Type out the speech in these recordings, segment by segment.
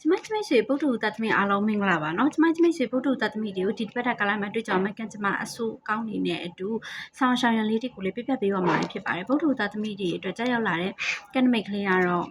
ကျမကျမဆွေဗုဒ္ဓဟူတတ်သမီးအားလုံးမင်္ဂလာပါเนาะကျမကျမဆွေဗုဒ္ဓဟူတတ်သမီးတွေကိုဒီတစ်ပတ်တာကာလမှာတွေ့ကြအောင်မကန်ကျမအဆူကောင်းနေတဲ့အတူဆောင်းရှောင်းရန်လေးတွေကိုလေးပြပြပေးပါမှာဖြစ်ပါတယ်ဗုဒ္ဓဟူတတ်သမီးတွေအတွက်ကြောက်ရောက်လာတဲ့ကန်နမိတ်ကလေးကတော့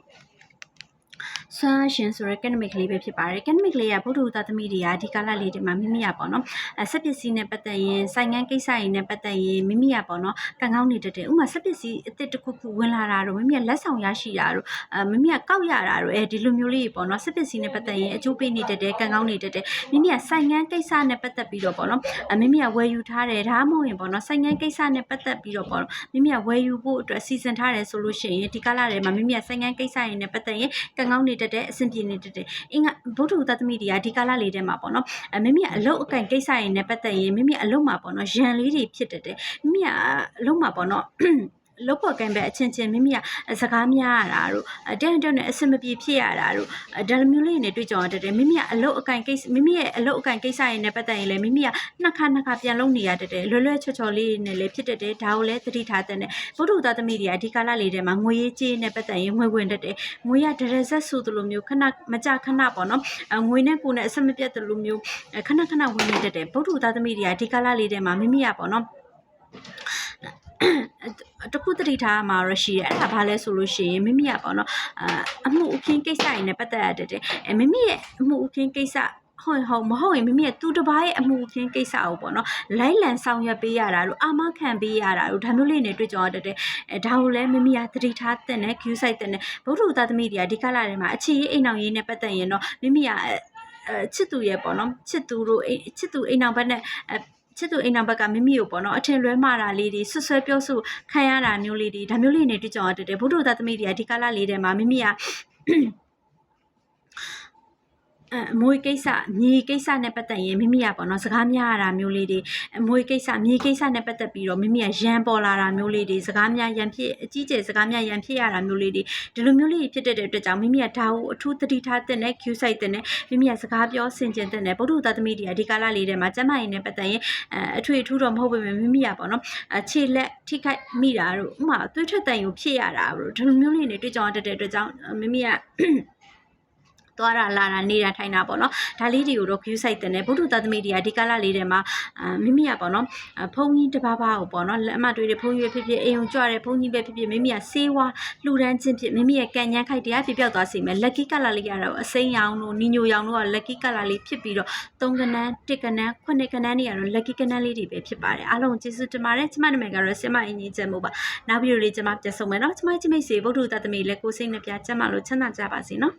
ဆာရှင်ဆိုရဲကက်နမစ်ကလေးပဲဖြစ်ပါတယ်ကက်နမစ်ကလေးကဗုဒ္ဓဟူသားသမီးတွေကဒီကာလလေးတွေမှာမိမိရပေါ့နော်အဲစက်ပစ္စည်းနဲ့ပတ်သက်ရင်ဆိုင်ငန်းကိစ္စတွေနဲ့ပတ်သက်ရင်မိမိရပေါ့နော်ကံကောင်းနေတတ်တယ်ဥပမာစက်ပစ္စည်းအစ်စ်တစ်ခုခုဝင်လာတာတော့မိမိကလက်ဆောင်ရရှိတာတော့အဲမိမိကကောက်ရတာတော့အဲဒီလိုမျိုးလေးပေါ့နော်စက်ပစ္စည်းနဲ့ပတ်သက်ရင်အကျိုးပေးနေတတ်တယ်ကံကောင်းနေတတ်တယ်မိမိကဆိုင်ငန်းကိစ္စနဲ့ပတ်သက်ပြီးတော့ပေါ့နော်အဲမိမိကဝယ်ယူထားတယ်ဒါမှမဟုတ်ရင်ပေါ့နော်ဆိုင်ငန်းကိစ္စနဲ့ပတ်သက်ပြီးတော့ပေါ့နော်မိမိကဝယ်ယူဖို့အတွက်စီစဉ်ထားတယ်ဆိုလို့ရှိရင်ဒီကာလထဲမှာမိမိကဆိုင်ငန်းကိစ္စတွေနဲ့ပတ်သက်ရင်ကံကောင်းနေတတ်တယ်အဆင်ပြေနေတတ်တယ်အင်္ဂဗုဒ္ဓဟူသတ္တမိတွေကဒီကာလလေးထဲမှာပေါ့နော်အဲမိမိကအလုတ်အကန့်ကိစ္စတွေနဲ့ပတ်သက်ရင်မိမိအလုတ်မှာပေါ့နော်ရန်လေးတွေဖြစ်တတ်တယ်မိမိကအလုတ်မှာပေါ့နော် လောက်ပေါ်ကံပဲအချင်းချင်းမိမိကစကားများရတာတို့တန်းတန်းနဲ့အဆင်မပြေဖြစ်ရတာတို့ဒါလိုမျိုးလေးနဲ့တွေ့ကြုံရတတ်တယ်မိမိကအလုတ်အကန့်ကိစ္စမိမိရဲ့အလုတ်အကန့်ကိစ္စတွေနဲ့ပတ်သက်ရင်လည်းမိမိကနှစ်ခါနှစ်ခါပြန်လုံးနေရတတ်တယ်လွယ်လွယ်ချော်ချော်လေးနဲ့လည်းဖြစ်တတ်တယ်ဒါကိုလည်းသတိထားတဲ့နဲ့ဘုဒ္ဓသားသမီးတွေကအဒီကာလလေးထဲမှာငွေရေးကြေးနဲ့ပတ်သက်ရင်ငွေဝင်တတ်တယ်ငွေရဒရဇက်ဆိုသလိုမျိုးခဏမကြခဏပေါ့နော်ငွေနဲ့ကိုယ်နဲ့အဆင်မပြတ်သလိုမျိုးခဏခဏဝင်နေတတ်တယ်ဘုဒ္ဓသားသမီးတွေကဒီကာလလေးထဲမှာမိမိကပေါ့နော် တခုတတိထားမှာရရှိတယ်အဲ့ဒါဘာလဲဆိုလို့ရှိရင်မိမိကပေါ့နော်အာအမှုအခင်းကိစ္စတွေနဲ့ပတ်သက်ရတဲ့အဲမိမိရဲ့အမှုအခင်းကိစ္စဟုတ်ဟုတ်မဟုတ်ရင်မိမိရဲ့သူတစ်ပါးရဲ့အမှုချင်းကိစ္စကိုပေါ့နော်လိုက်လံဆောင်ရွက်ပေးရတာတို့အာမခံပေးရတာတို့ဒါမျိုးလေးနဲ့တွေ့ကြရတဲ့အဲဒါကိုလည်းမိမိကသတိထားတဲ့နဲ့ queue site တဲ့နဲ့ဗုဒ္ဓသားသမီးတွေကဒီကလာထဲမှာအခြေရေးအိမ်အောင်ရေးနဲ့ပတ်သက်ရင်တော့မိမိကအဲချစ်သူရဲ့ပေါ့နော်ချစ်သူတို့ချစ်သူအိမ်အောင်ဘက်နဲ့အဲ ချစ်သူအိမ်နောက်ဘက်ကမိမိကိုပေါ့နော်အထင်လွဲမှားတာလေးတွေဆွဆွဲပြောဆိုခံရတာမျိုးလေးတွေဒါမျိုးလေးနေတွေ့ကြရတဲ့ဘုဒ္ဓသားသမီးတွေကဒီကာလလေးထဲမှာမိမိက အမွေကိစ္စမြေကိစ္စနဲ့ပတ်သက်ရင်မိမိကပေါ့နော်စကားများရတာမျိုးလေးတွေအမွေကိစ္စမြေကိစ္စနဲ့ပတ်သက်ပြီးတော့မိမိကရန်ပေါ်လာတာမျိုးလေးတွေစကားများရန်ဖြစ်အကြီးကျယ်စကားများရန်ဖြစ်ရတာမျိုးလေးတွေဒီလိုမျိုးလေးဖြစ်တဲ့အတွက်ကြောင့်မိမိကဒါကိုအထူးသတိထားတဲ့နဲ့ queue site တဲ့နဲ့မိမိကစကားပြောဆင်ခြင်တဲ့နဲ့ဗုဒ္ဓသားသမီးတွေကဒီကာလလေးထဲမှာကျမရင်နဲ့ပတ်သက်ရင်အထွေထူးတော့မဟုတ်ပေမဲ့မိမိကပေါ့နော်ခြေလက်ထိခိုက်မိတာတို့ဥမာသွေးထွက်တန်ယူဖြစ်ရတာတို့ဒီလိုမျိုးလေးတွေတွေ့ကြရတဲ့အတွက်ကြောင့်မိမိက သွားတာလာတာနေတာထိုင်တာပေါ့နော်ဒါလေးတွေကိုတော့ view site တင်တယ်ဘုဒ္ဓသာသမီတွေကဒီကာလလေးတွေမှာအာမိမိကပေါ့နော်ဖုန်းကြီးတစ်ပါးပါးကိုပေါ့နော်လက်အမတွေးတွေဖုန်းကြီးပဲဖြစ်ဖြစ်အိမ်ုံကြွတဲ့ဖုန်းကြီးပဲဖြစ်ဖြစ်မိမိကစေးဝါလှူဒန်းခြင်းဖြစ်မိမိရဲ့ကံညမ်းခိုက်တရားပြပြောက်သွားစေမယ် lucky color လေးကတော့အစိမ်းရောင်တို့နီညိုရောင်တို့က lucky color လေးဖြစ်ပြီးတော့၃ကနန်း၁ကနန်း9ကနန်းတွေကတော့ lucky ကနန်းလေးတွေပဲဖြစ်ပါတယ်အားလုံးကျေးဇူးတင်ပါတယ်ကျမနာမည်ကတော့ဆင်မအင်ကြီးကျမို့ပါနောက်ဗီဒီယိုလေးကျမပြန်ဆုံးမယ်နော်ကျမချင်းမိတ်ဆွေဗုဒ္ဓသာသမီလည်းကိုစိတ်နှပြကျမလို့ချမ်းသာကြပါစေနော်